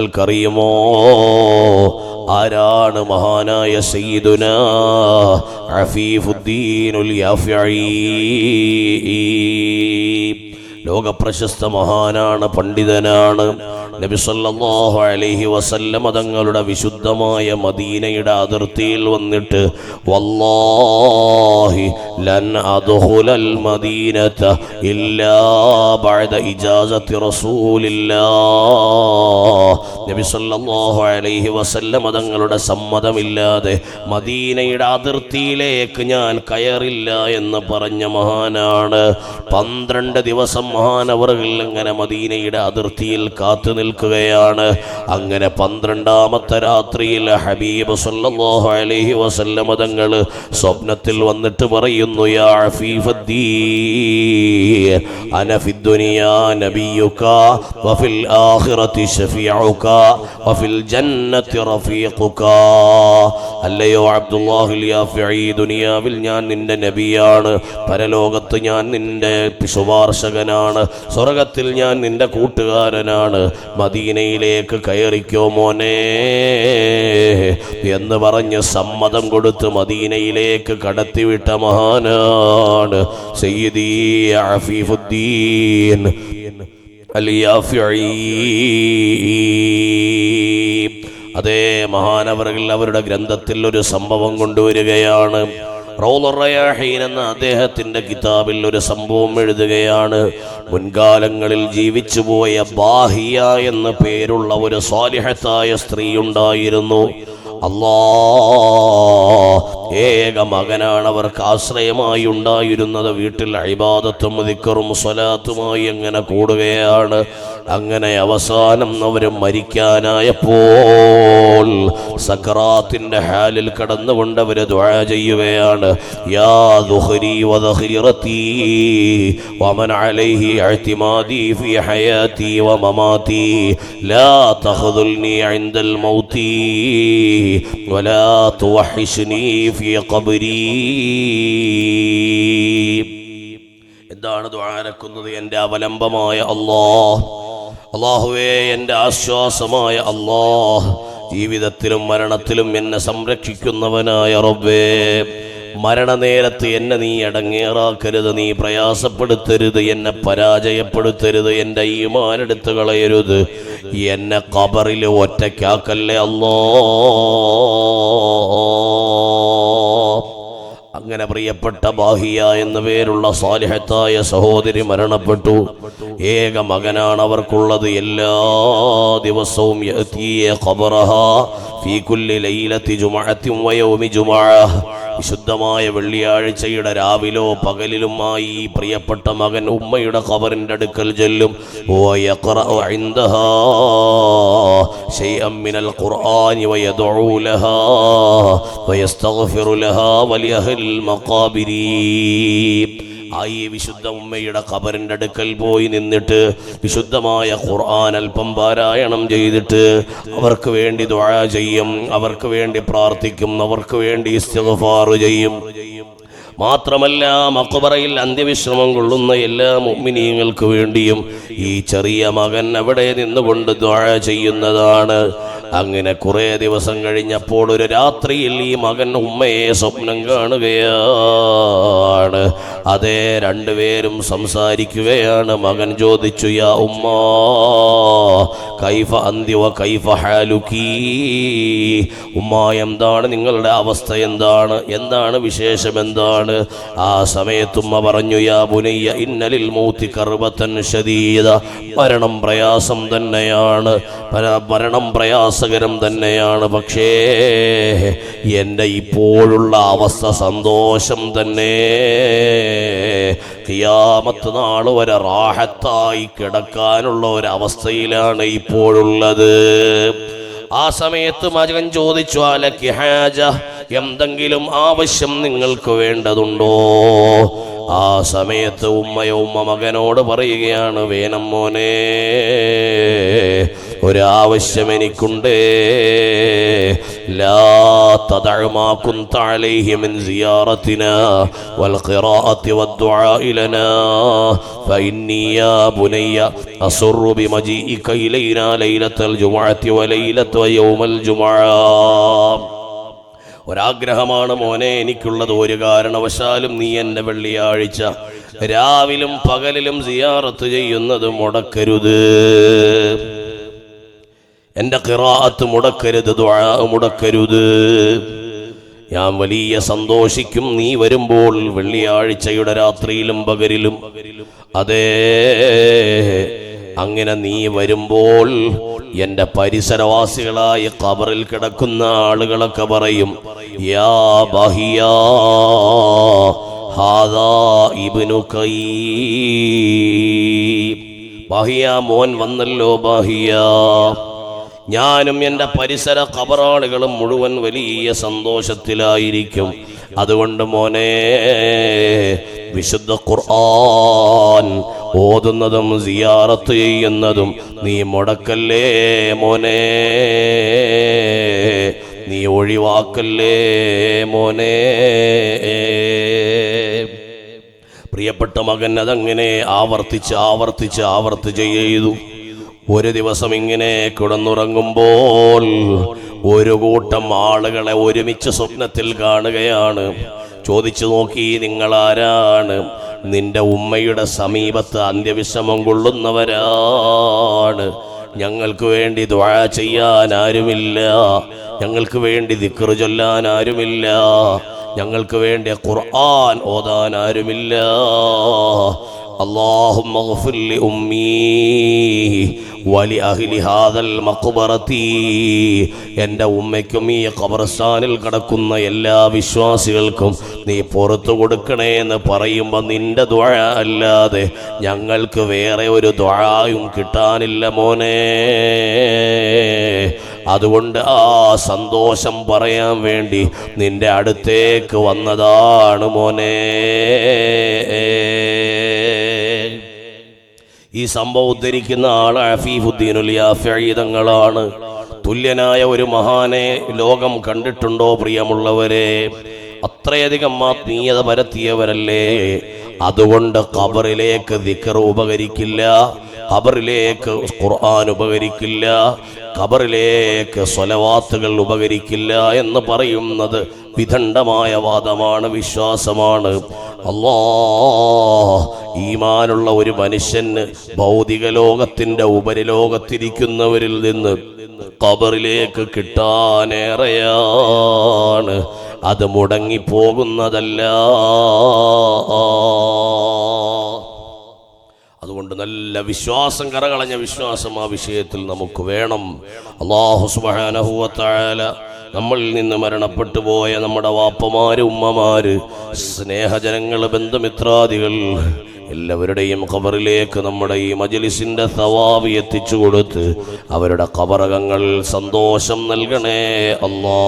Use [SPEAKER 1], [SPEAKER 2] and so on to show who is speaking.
[SPEAKER 1] നിങ്ങൾക്കറിയുമോ? ആരാണ് മഹാനായ സയ്യിദുന അഫീഫുദ്ദീനുൽ യാഫിഈ? ലോകപ്രശസ്ത മഹാനാണ് പണ്ഡിതനാണ്. നബി സല്ലല്ലാഹു അലൈഹി വസല്ലമ തങ്ങളുടെ വിശുദ്ധമായ മദീനയുടെ അതിർത്തിയിൽ വന്നിട്ട് വല്ലാഹി ലൻ അദ്ഹുലൽ മദീനത ഇല്ലാ ബഅദ ഇജാസത്തി റസൂലില്ലാഹ്. നബി സല്ലല്ലാഹു അലൈഹി വസല്ലമ തങ്ങളുടെ സമ്മതമില്ലാതെ മദീനയുടെ അതിർത്തിയിലേക്ക് ഞാൻ കയറില്ല എന്ന് പറഞ്ഞ മഹാനാണ്. പന്ത്രണ്ട് ദിവസം മഹാനവറുകൾ ഇങ്ങനെ മദീനയുടെ അതിർത്തിയിൽ കാത്തു നിൽക്കുകയാണ്. അങ്ങനെ പന്ത്രണ്ടാമത്തെ രാത്രിയിൽ ഹബീബ് സല്ലല്ലാഹു അലൈഹി വസല്ലമ തങ്ങൾ സ്വപ്നത്തിൽ വന്നിട്ട് പറയുന്നു യാ അല്ലയോ ദുനിയാവിൽ ഞാൻ നിന്റെ നബിയാണ്. പരലോകത്ത് ഞാൻ നിന്റെ ശുപാർശകനാണ്. സ്വർഗത്തിൽ ഞാൻ നിന്റെ കൂട്ടുകാരനാണ്. മദീനയിലേക്ക് കയറിക്കോ മോനെ എന്ന് പറഞ്ഞ് സമ്മതം കൊടുത്ത് മദീനയിലേക്ക് കടത്തിവിട്ട മഹാനാണ് അതേ മഹാനവറുകൾ അവരുടെ ഗ്രന്ഥത്തിൽ ഒരു സംഭവം കൊണ്ടുവരികയാണ്. റൗലറയാഹീൻ എന്ന അദ്ദേഹത്തിന്റെ കിതാബിൽ ഒരു സംഭവം എഴുതുകയാണ്. മുൻകാലങ്ങളിൽ ജീവിച്ചുപോയ ബാഹിയ എന്ന പേരുള്ള ഒരു സ്വാലിഹത്തായ സ്ത്രീ ഉണ്ടായിരുന്നു. അല്ലാ ഏക മകനാണ് അവർക്ക് ആശ്രയമായി ഉണ്ടായിരുന്നത്. വീട്ടിൽ അഴിബാദത്തും ദിക്കറും സ്വലാത്തുമായി എങ്ങനെ കൂടുകയാണ്? അങ്ങനെ അവസാനം അവർ മരിക്കാനായപ്പോൾ സക്കറാത്തിന്റെ ഹാലിൽ കടന്നുകൊണ്ട് അവർ ദ്വാ ചെയ്യുകയാണ്. യാ വമൻ അലൈഹി ഫി ഹയാതി വമമാതി ലാ ഫി ഖബ്രി എന്താണ് ദ്വാരക്കുന്നത് എന്റെ അവലംബമായ അല്ലാഹ്. അള്ളാഹുവേ എന്റെ ആശ്വാസമായ അല്ലാഹ്. ജീവിതത്തിലും മരണത്തിലും എന്നെ സംരക്ഷിക്കുന്നവനായ റബ്ബേ. മരണനേരത്ത് എന്നെ നീ അടങ്ങേറാക്കരുത് നീ പ്രയാസപ്പെടുത്തരുത് എന്നെ പരാജയപ്പെടുത്തരുത് എന്റെ ഈമാനെടുത്ത് കളയരുത്. എന്നെ കബറിൽ ഒറ്റയ്ക്കാക്കല്ലേ അല്ലോ അങ്ങനെ പ്രിയപ്പെട്ട ബാഹിയ എന്ന പേരുള്ള സാലിഹത്തായ സഹോദരി മരണപ്പെട്ടു. ഏക മകനാണ് അവർക്കുള്ളത്. എല്ലാ ദിവസവും ഫീ കുല്ലി ലൈലത്തി ജുമഅത്തിൻ വയൗമി ജുമഅഹ വിശുദ്ധമായ വെള്ളിയാഴ്ചയുടെ രാവിലോ പകലിലുമായി പ്രിയപ്പെട്ട മകൻ ഉമ്മയുടെ ഖബറിന്റെ അടുക്കൽ ചെല്ലും. ഖുർആൻ ആ ഈ വിശുദ്ധ ഉമ്മയുടെ ഖബറിന്റെ അടുക്കൽ പോയി നിന്നിട്ട് വിശുദ്ധമായ ഖുർആൻ അല്പം പാരായണം ചെയ്തിട്ട് അവർക്ക് വേണ്ടി ദുആ ചെയ്യും അവർക്ക് വേണ്ടി പ്രാർത്ഥിക്കും അവർക്ക് വേണ്ടി ഇസ്തിഗ്ഫാർ ചെയ്യും. മാത്രമല്ല മക്കുബറയിൽ അന്ത്യവിശ്രമം കൊള്ളുന്ന എല്ലാ മുഗ്മിനീയങ്ങൾക്ക് വേണ്ടിയും ഈ ചെറിയ മകൻ അവിടെ നിന്നുകൊണ്ട് ദുആ ചെയ്യുന്നതാണ്. അങ്ങനെ കുറേ ദിവസം കഴിഞ്ഞപ്പോൾ ഒരു രാത്രിയിൽ ഈ മകൻ ഉമ്മയെ സ്വപ്നം കാണുകയാണ്. അതേ രണ്ടുപേരും സംസാരിക്കുകയാണ്. മകൻ ചോദിച്ചു യാ ഉമ്മ കൈഫ അന്തിവ കൈഫ ഹാലുക്കീ ഉമ്മ എന്താണ് നിങ്ങളുടെ അവസ്ഥ? എന്താണ്? എന്താണ് വിശേഷം? എന്താണ്? ആ സമയത്തുമ്മ പറഞ്ഞു യാ പുനയ്യ ഇന്നലിൽ മൂത്തി കർബത്തൻ ശതീത മരണം പ്രയാസം തന്നെയാണ്. മരണം മരണം പ്രയാസകരം തന്നെയാണ് പക്ഷേ എന്റെ ഇപ്പോഴുള്ള അവസ്ഥ സന്തോഷം തന്നെ. കിയാമത്ത് നാൾ വരെ റാഹത്തായി കിടക്കാനുള്ള ഒരവസ്ഥയിലാണ് ഇപ്പോഴുള്ളത്. ആ സമയത്ത് മകൻ ചോദിച്ചു അലക്കി ഹാജ എന്തെങ്കിലും ആവശ്യം നിങ്ങൾക്ക് വേണ്ടതുണ്ടോ? ആ സമയത്ത് ഉമ്മയോ ഉമ്മ മകനോട് പറയുകയാണ് വേനം മോനെ ഒരാവശ്യം എനിക്കുണ്ട് ഒരാഗ്രഹമാണ് മോനെ എനിക്കുള്ളത് ഒരു കാരണവശാലും നീ എന്റെ വെള്ളിയാഴ്ച രാവിലും പകലിലും സിയാറത്ത് ചെയ്യുന്നത് മുടക്കരുത്. എന്റെ കിറാത്ത് മുടക്കരുത് മുടക്കരുത്. ഞാൻ വലിയ സന്തോഷിക്കും നീ വരുമ്പോൾ വെള്ളിയാഴ്ചയുടെ രാത്രിയിലും പകരിലും അതേ അങ്ങനെ നീ വരുമ്പോൾ എന്റെ പരിസരവാസികളായ കബറിൽ കിടക്കുന്ന ആളുകളൊക്കെ പറയും യാ ബഹിയാ ഹാദാ കയ്യീം ബാഹിയ മോൻ വന്നല്ലോ ബാഹിയ. ഞാനും എന്റെ പരിസര കബറാളുകളും മുഴുവൻ വലിയ സന്തോഷത്തിലായിരിക്കും. അതുകൊണ്ട് മോനെ വിശുദ്ധ ഖുർആൻ ഓതുന്നതും സിയാറത്ത് ചെയ്യുന്നതും നീ മുടക്കല്ലേ മോനെ? നീ ഒഴിവാക്കല്ലേ മോനെ? പ്രിയപ്പെട്ട മകൻ അതങ്ങനെ ആവർത്തിച്ച് ആവർത്തിച്ച് ആവർത്തിച്ച് ചെയ്തു. ഒരു ദിവസം ഇങ്ങനെ കിടന്നുറങ്ങുമ്പോൾ ഒരു കൂട്ടം ആളുകളെ ഒരുമിച്ച് സ്വപ്നത്തിൽ കാണുകയാണ് ചോദിച്ചു നോക്കി നിങ്ങൾ ആരാണ് നിന്റെ ഉമ്മയുടെ സമീപത്ത് അന്ത്യവിശ്രമം കൊള്ളുന്നവരാണ് ഞങ്ങൾക്ക് വേണ്ടി ദ്വാ ചെയ്യാൻ ആരുമില്ല ഞങ്ങൾക്ക് വേണ്ടി ദിക്റ് ചൊല്ലാൻ ആരുമില്ല ഞങ്ങൾക്ക് വേണ്ടി ഖുർആൻ ഓതാൻ ആരുമില്ല اللهم اغفر لأمي വലി അഹിലി ഹാദൽ മക്കുബറത്തി എന്റെ ഉമ്മയ്ക്കും ഈ ഖബർസ്ഥാനിൽ കിടക്കുന്ന എല്ലാ വിശ്വാസികൾക്കും നീ പുറത്തു കൊടുക്കണേ എന്ന് പറയുമ്പോൾ നിന്റെ ദ്വഴ അല്ലാതെ ഞങ്ങൾക്ക് വേറെ ഒരു ദ്വഴായും കിട്ടാനില്ല മോനെ. അതുകൊണ്ട് ആ സന്തോഷം പറയാൻ വേണ്ടി നിന്റെ അടുത്തേക്ക് വന്നതാണ് മോനേ. ഈ സംഭവം ഉദ്ധരിക്കുന്ന ആൾ അഫീഫുദ്ദീനുൽ യാഫീതങ്ങളാണ് തുല്യനായ ഒരു മഹാനെ ലോകം കണ്ടിട്ടുണ്ടോ പ്രിയമുള്ളവരെ? അത്രയധികം ആത്മീയത പരത്തിയവരല്ലേ? അതുകൊണ്ട് ഖബറിലേക്ക് ദിക്കർ ഉപകരിക്കില്ല ഖബറിലേക്ക് ഖുർആൻ ഉപകരിക്കില്ല ഖബറിലേക്ക് സ്വലവാത്തുകൾ ഉപകരിക്കില്ല എന്ന് പറയുന്നത് വിദണ്ഡമായ വാദമാണ് വിശ്വാസമാണ്. ഈമാനുള്ള ഒരു മനുഷ്യന് ഭൗതിക ലോകത്തിന്റെ ഉപരിലോകത്തിരിക്കുന്നവരിൽ നിന്ന് കബറിലേക്ക് കിട്ടാനേറെയാണ്. അത് മുടങ്ങിപ്പോകുന്നതല്ല. അതുകൊണ്ട് നല്ല വിശ്വാസം കരകളഞ്ഞ വിശ്വാസം ആ വിഷയത്തിൽ നമുക്ക് വേണം. അള്ളാഹു സുബാനഹുവത്തായാല നമ്മളിൽ നിന്ന് മരണപ്പെട്ടു പോയ നമ്മുടെ വാപ്പമാര് ഉമ്മമാര് സ്നേഹജനങ്ങൾ ബന്ധുമിത്രാദികൾ എല്ലാവരുടെയും ഖബറിലേക്ക് നമ്മുടെ ഈ മജലിസിന്റെ സവാബ് എത്തിച്ചു കൊടുത്ത് അവരുടെ ഖബറകങ്ങൾ സന്തോഷം നൽകണേ. അല്ലാ